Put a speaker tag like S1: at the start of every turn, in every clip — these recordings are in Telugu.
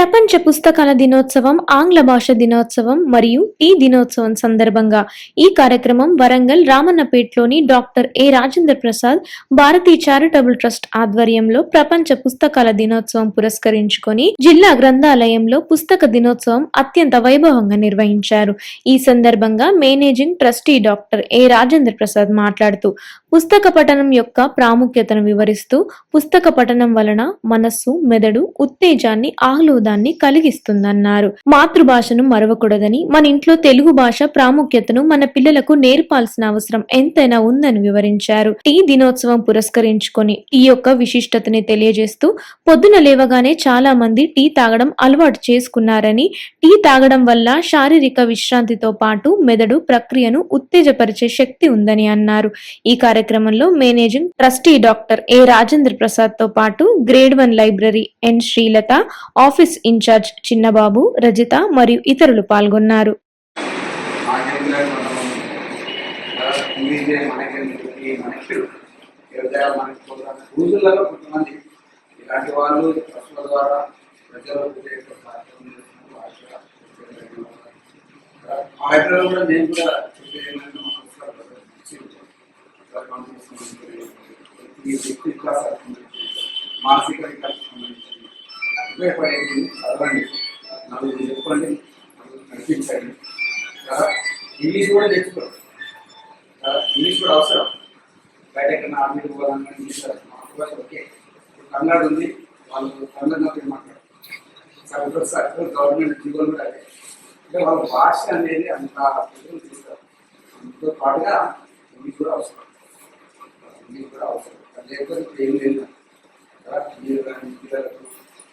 S1: ప్రపంచ పుస్తకాల దినోత్సవం ఆంగ్ల భాష దినోత్సవం మరియు టీ దినోత్సవం సందర్భంగా ఈ కార్యక్రమం Warangal రామన్నపేటలోని doctor A Rajendra Prasad Bharatiya charitable trust ఆధ్వర్యంలో ప్రపంచ పుస్తకాల దినోత్సవం పురస్కరించుకొని జిల్లా గ్రంథాలయంలో పుస్తక దినోత్సవం అత్యంత వైభవంగా నిర్వహించారు. ఈ సందర్భంగా managing trustee doctor A Rajendra Prasad మాట్లాడుతూ పుస్తక పఠనం యొక్క ప్రాముఖ్యతను వివరిస్తూ పుస్తక పఠనం వలన మనస్సు మెదడు ఉత్తేజాన్ని ఆనందాన్ని కలిగిస్తుందన్నారు. మాతృభాషను మరవకూడదని మన ఇంట్లో తెలుగు భాష ప్రాముఖ్యతను మన పిల్లలకు నేర్పాల్సిన అవసరం ఎంతైనా ఉందని వివరించారు. టీ దినోత్సవం పురస్కరించుకొని టీ యొక్క విశిష్టతని తెలియజేస్తూ పొద్దున లేవగానే చాలా మంది టీ తాగడం అలవాటు చేసుకున్నారని టీ తాగడం వల్ల శారీరక విశ్రాంతితో పాటు మెదడు ప్రక్రియను ఉత్తేజపరిచే శక్తి ఉందని అన్నారు. ఈ కార్యక్రమంలో managing trustee doctor A Rajendra ప్రసాద్తో పాటు grade one library N Srilatha office in charge Chinnababu Rajitha మరియు ఇతరులు పాల్గొన్నారు.
S2: ఇలాంటి వాళ్ళు పశువుల ద్వారా ప్రజలకు మా కూడా నేను కూడా సంబంధించి ఉపయోగపడేది చదవండి చెప్పండి కనిపించండి. నడిపించండి ఇంగ్లీష్ కూడా తెచ్చుకోండి ఇంగ్లీష్ కూడా అవసరం. బయట ఎక్కడ ఆర్మీ పోవాలన్నా ఇంగ్లీష్ మాతృభాష ఓకే. కన్నడ ఉంది వాళ్ళు కన్నడ మాట్లాడారు. సార్ సార్ గవర్నమెంట్ జీవోలు కూడా అదే. అంటే వాళ్ళ భాష అనేది అంత తీస్తారు అందుతో పాటుగా ఇంగ్లీష్ కూడా అవసరం. ఇంగ్లీష్ కూడా అవసరం. లేకపోతే ఏం లేదు. మీరు కానీ పిల్లలకు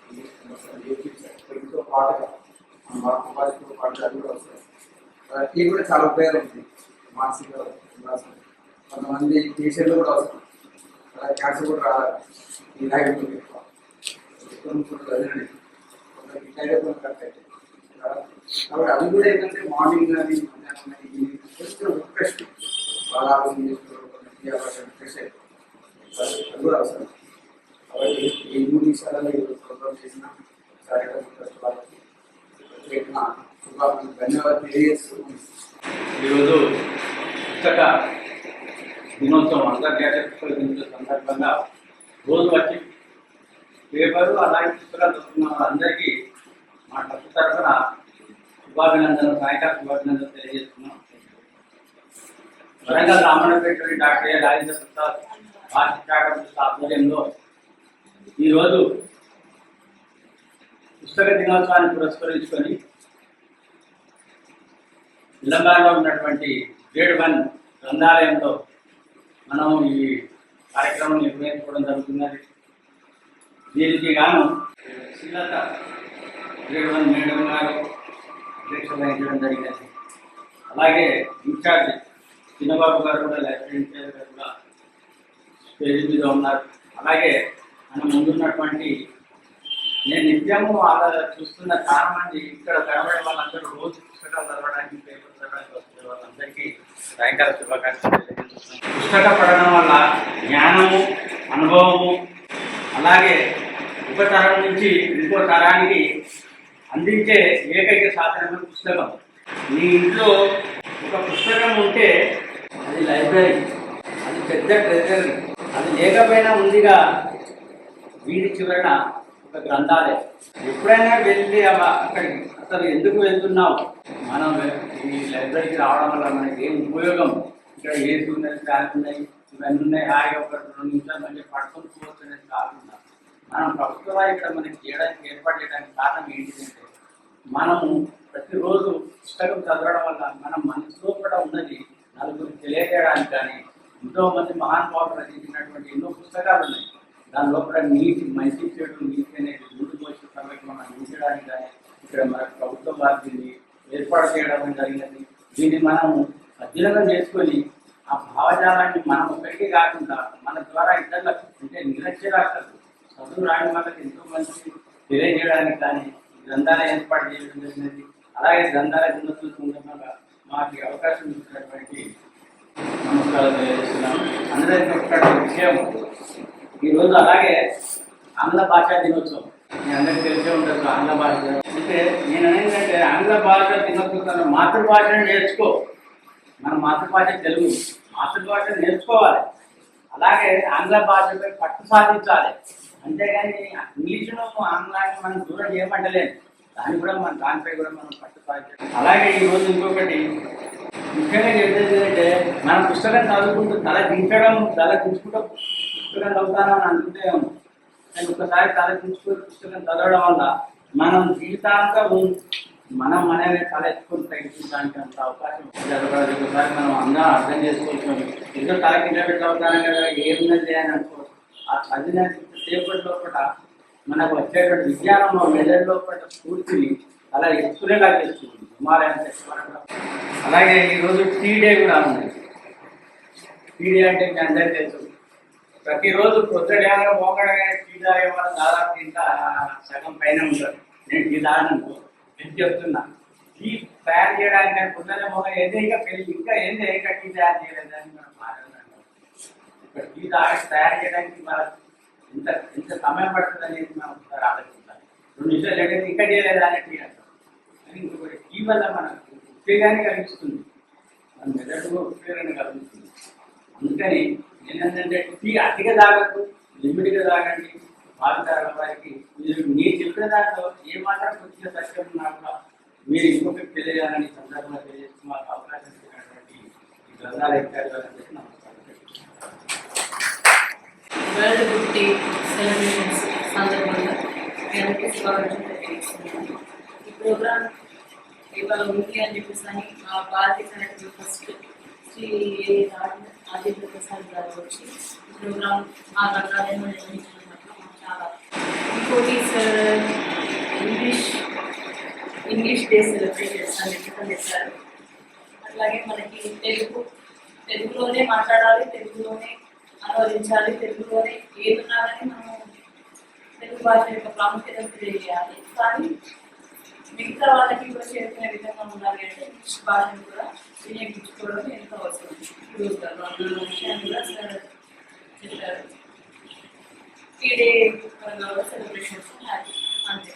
S2: ఇంగ్లీష్ అవసరం నేర్పించారు తెలుగుతో పాటుగా మన మాతృభాషతో పాటుగా అది కూడా అవసరం టీ కూడా చాలా ఉపయోగం ఉంది మానసిక ఉల్లాసం కొంతమంది టీచర్లు కూడా అవసరం అలా క్యాన్సర్ కూడా రావాలి ఈ నాయకులు ఎక్కువ ఎక్కువ కూడా చదివండి కొందరికి టైగర్ కూడా కరెక్ట్ అయితే కాబట్టి అది కూడా ఏంటంటే మార్నింగ్ కానీ మధ్యాహ్నం కానీ ఈవినింగ్ జస్ట్ రిఫ్రెష్ బాగా ఆలోచన చేసుకోవడం రిఫ్రెష్ అయిపోతుంది అది కూడా అవసరం కాబట్టి ఈ మూడు విషయాలలో ఈరోజు ప్రోగ్రామ్ చేసిన కార్యక్రమం ట్రస్ట్ వాళ్ళకి ప్రత్యేకంగా శుభాకాంక్షలు ధన్యవాదాలు తెలియజేస్తూ
S3: ఈరోజు పుస్తక దినోత్సవం అంతర్జాతీయ పుస్తక దినోత్సవం సందర్భంగా రోజు వచ్చి పేపరు అలాగే పుస్తకాలు చదువుతున్న వాళ్ళందరికీ మా ట్రస్ట్ తరఫున శుభాభినందనలు సాయంకాల శుభాభినందనలు తెలియజేస్తున్నాం. Warangal రామన్నపేటలోని doctor A Rajendra Prasad Bharat charitable ఆధ్వర్యంలో ఈరోజు పుస్తక దినోత్సవాన్ని పురస్కరించుకొని తెలంగాణలో ఉన్నటువంటి గ్రేడ్ వన్ గ్రంథాలయంలో మనం ఈ కార్యక్రమం నిర్వహించుకోవడం జరుగుతున్నది. దీనికి గాను శ్రీలత గ్రేడ్ వన్ మేడం గారు అధ్యక్షత వహించడం జరిగినది అలాగే ఇన్ఛార్జ్ చిన్నబాబు గారు కూడా లైబ్రరీ ఇన్ఛార్జ్ గారు కూడా పేరు మీద ఉన్నారు. అలాగే మన ముందున్నటువంటి నేను నిత్యము అలా చూస్తున్న కారణాన్ని ఇక్కడ కనబడే వాళ్ళందరూ రోజు పుస్తకాలు చదవడానికి పేపర్ చదవడానికి వస్తున్న వాళ్ళందరికీ సాయంకాల శుభాకాంక్షలు పుస్తక పడడం వల్ల జ్ఞానము అనుభవము అలాగే ఒక తరం నుంచి ఇంకో తరానికి అందించే ఏకైక సాధనమే పుస్తకం. మీ ఇంట్లో ఒక పుస్తకం ఉంటే అది లైబ్రరీ అది పెద్ద ట్రెజరీ అది లేకపోయినా ఉందిగా. వీడి చివరన గ్రంథాలే ఎప్పుడైనా వెళ్ళి అవ- అక్కడికి అసలు ఎందుకు వెళ్తున్నావు? మనం ఈ లైబ్రరీకి రావడం వల్ల మనకి ఏం ఉపయోగం? ఇక్కడ ఏసి ఉన్నది ఫ్యాన్ ఉన్నాయి ఇవన్నీ ఉన్నాయి హాయిగా ఒక రెండు నిమిషాలు మంచిగా పడుకొని పోవచ్చు అనేది కాకుండా మనం ప్రభుత్వం ఇక్కడ మనకి చేయడానికి ఏర్పాటు చేయడానికి కారణం ఏంటిదంటే మనము ప్రతిరోజు పుస్తకం చదవడం వల్ల మన మనసులో కూడా ఉన్నది నలుగురికి తెలియజేయడానికి కానీ ఎంతో మంది మహానుభావులు రచించినటువంటి ఎన్నో పుస్తకాలు ఉన్నాయి. దాని లోపల నీటి మంచి చెడు నీటి అనేది ముందుకు వచ్చిన సభకి మనం అందించడానికి కానీ ఇక్కడ మన ప్రభుత్వం వారు దీన్ని ఏర్పాటు చేయడం జరిగినది దీన్ని మనం అధ్యయనం చేసుకొని ఆ భావజాలాన్ని మనం ఒకరికి కాకుండా మన ద్వారా ఇతరులకు అంటే నిరక్షరాస్యులకు చదువు రాని వాళ్ళకి ఎంతో మంచి తెలియజేయడానికి కానీ గ్రంథాలయం ఏర్పాటు చేయడం జరిగినది అలాగే గ్రంథాలయ దినోత్సవం సందర్భంగా మాకు అవకాశం ఇచ్చినటువంటి నమస్కారం తెలియజేస్తున్నాం. అందరికీ ఒక విషయం. ఈరోజు అలాగే ఆంగ్ల భాషా దినోత్సవం. మీ అందరికీ తెలిసే ఉంటుంది ఆంగ్ల భాష అంటే నేను ఏంటంటే ఆంగ్ల భాష దినోత్సవం మాతృభాషను నేర్చుకో. మన మాతృభాష తెలుగు. మాతృభాష నేర్చుకోవాలి. అలాగే ఆంగ్ల భాషపై పట్టు సాధించాలి. అంతేగాని ఇంగ్లీషును ఆంగ్లాన్ని మనం దూరం చేయమంటలేదు దాన్ని కూడా మన దానిపై కూడా మనం పట్టు సాధించాలి. అలాగే ఈ రోజు ఇంకొకటి. ముఖ్యంగా చెప్పేది ఏంటంటే మనం పుస్తకం చదువుకుంటూ తల దించడం తల దించుకుంటూ పుస్తకం చదువుతానని అనుకుంటే నేను ఒకసారి తల పుస్తకం చదవడం వల్ల మనం జీవితాంతం మనం మనమే తలెత్తుకుని ప్రయత్నించడానికి అంత అవకాశం ఉంది. ఒకసారి మనం అందరం అర్థం చేసుకోవచ్చు. ఏదో తల కింద కదా ఏమున్నది అని అనుకో. ఆ చదివిన సేపటి లోపల మనకు వచ్చేటువంటి విజ్ఞానం మెదడు లోపల స్ఫూర్తిని అలా ఎత్తుకునేలా చేస్తుంది. హిమాలయం తెచ్చుకోవడం అలాగే ఈరోజు టీ డే కూడా ఉంది. టీ డే అంటే మీ అందరికీ తెలుసు ప్రతిరోజు పొద్దున మోకడగానే టీ తాగే వాళ్ళు దాదాపు ఇంత సగం పైన ఉంటారు నేను టీ తాగను నేను చెప్తున్నా. టీ తయారు చేయడానికి నేను పొద్దున్న మోక ఏదే ఇంకా పెళ్ళి ఇంకా ఏంది ఇంకా టీ తయారు చేయలేదని మనం మాట్లాడుతున్నాం. ఇక్కడ టీ తాగి తయారు చేయడానికి మన ఇంత ఇంత సమయం పడుతుంది అనేది మనం ఒకసారి ఆలోచించాలి రెండు నిమిషాలు లేకపోతే ఇంకా చేయలేదా అనే టీ అంటాం. కానీ ఇంకొకటి టీ వల్ల మనకు ఉపయోగాన్ని కలిగిస్తుంది. మన మెదడులో ఉపయోగాన్ని కలిగిస్తుంది. అందుకని ఏంటంటే టీ అతిగా తాగద్దు లిమిట్గా తాగండి. పాలు తాగడం వారికి మీరు నేను చెప్పిన దాంట్లో ఏ మాత్రం కొద్దిగా సత్యం నాకు మీరు ఇంకొకటి తెలియాలని సందర్భంగా తెలియజేసి మాకు అవకాశం ఇచ్చినటువంటి ఈ గ్రంథాల ఎక్కాలని చెప్పి నమస్కారం.
S4: వరల్డ్ డే సెలబ్రేషన్స్ సందర్భంగా అందరికీ తెలియజేస్తున్నాను. ఈ ప్రోగ్రామ్ ఇవాళ ఉంది అని చెప్పేసి మా ఫస్ట్ శ్రీ రాజేంద్ర ప్రసాద్ గారు వచ్చి ప్రోగ్రామ్ మా గ్రంథాలయంలో నిర్వహించడం పట్ల మాకు చాలా ఇంకోటి sir English English day celebrate చేస్తాను ఎక్కడ చేశారు అట్లాగే మనకి తెలుగు తెలుగులోనే మాట్లాడాలి తెలుగులోనే అనువదించాలి తెలుగులోనే ఏదున్నా కానీ మనం తెలుగు భాష యొక్క ప్రాముఖ్యత తెలియజేయాలి. కానీ మిగతా వాళ్ళకి కూడా చేరుకునే విధంగా ఉండాలి అంటే ఇంగ్లీష్ భాషను కూడా వినియోగించుకోవడం ఎంతో అవసరం. చెప్పారు. సెలబ్రేషన్స్ అంతే